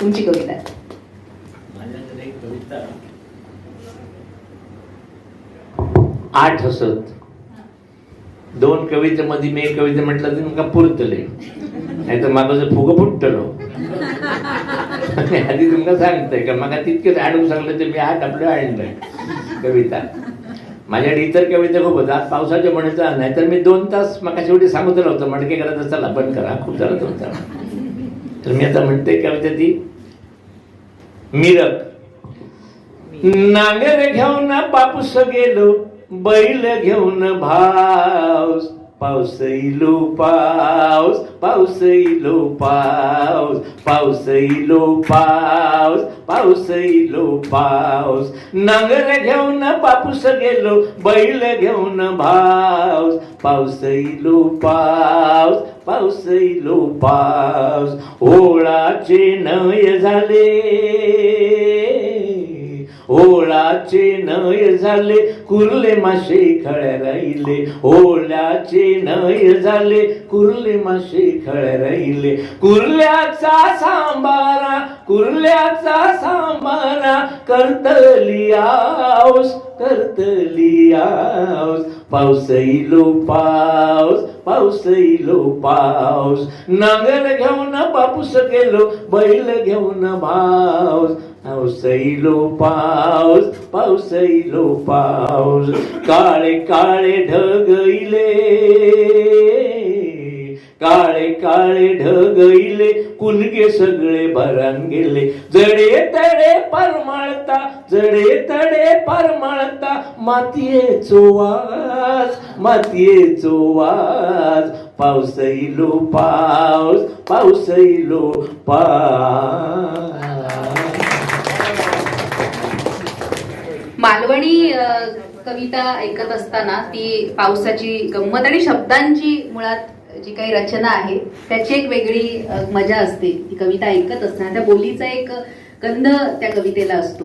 तुमची कविता माझ्याकडे एक कविता आठ असत. दोन कवितेमध्ये मी एक कविता म्हटलं तर मला पुरतले. नाही तर माझं जर फुगं फुटतलो आधी तुमका सांगतंय का? मला तितकेच आणून सांगलं तर मी आठ आपलं आणलंय. कविता. माझ्याकडे इतर कविता खूप होत्या आज पावसाच्या म्हणता नाहीतर मी दोन तास मला शेवटी सांगत होतं मडके करायचं चला बंद करा. खूप झालं तुमचा तर मी आता म्हणते कविता ती? मिरक नांगर घेऊन पापूस गेलो बैल घेऊन भाऊस. पाऊस इलो पाऊस पाऊस इलो पाऊस पाऊस इलो पाऊस पाऊस इलो पाऊस. नांगर घेऊन पापूस गेलो बैल घेऊन भाऊस. पाऊस इलो पाऊस पाऊस इलो पाऊस. ओळाचे नय झाले. ओल्याचे नय झाले कुर्ले मासे खळ्या राहिले. ओल्याचे नय झाले कुर्ले मासे खळ्या राहिले. कुर्ल्याचा सांबारा कुर्ल्याचा सांबारा करतली आऊस करतली आऊस पाऊस इलो पाऊस पाऊस इलो पाऊस. नांगर घेऊन पापूस गेलो बैल घेऊन भाऊस. पाऊस इलो पाऊस पाऊस इलो पाऊस काळे काळे ढग इले काळे काळे ढग इले सगळे भरान गेले. जडे तडे परमाळता जडे तडे परमाळता मातीये चोवास मातीये चोवास. पाऊस इलो पाऊस पाऊस इलो पाऊस. मालवणी कविता ऐकत असताना ती पावसाची गंमत आणि शब्दांची मुळात जी काही रचना आहे त्याची एक वेगळी मजा असते. ती कविता ऐकत असताना त्या बोलीचा एक गंध त्या कवितेला असतो.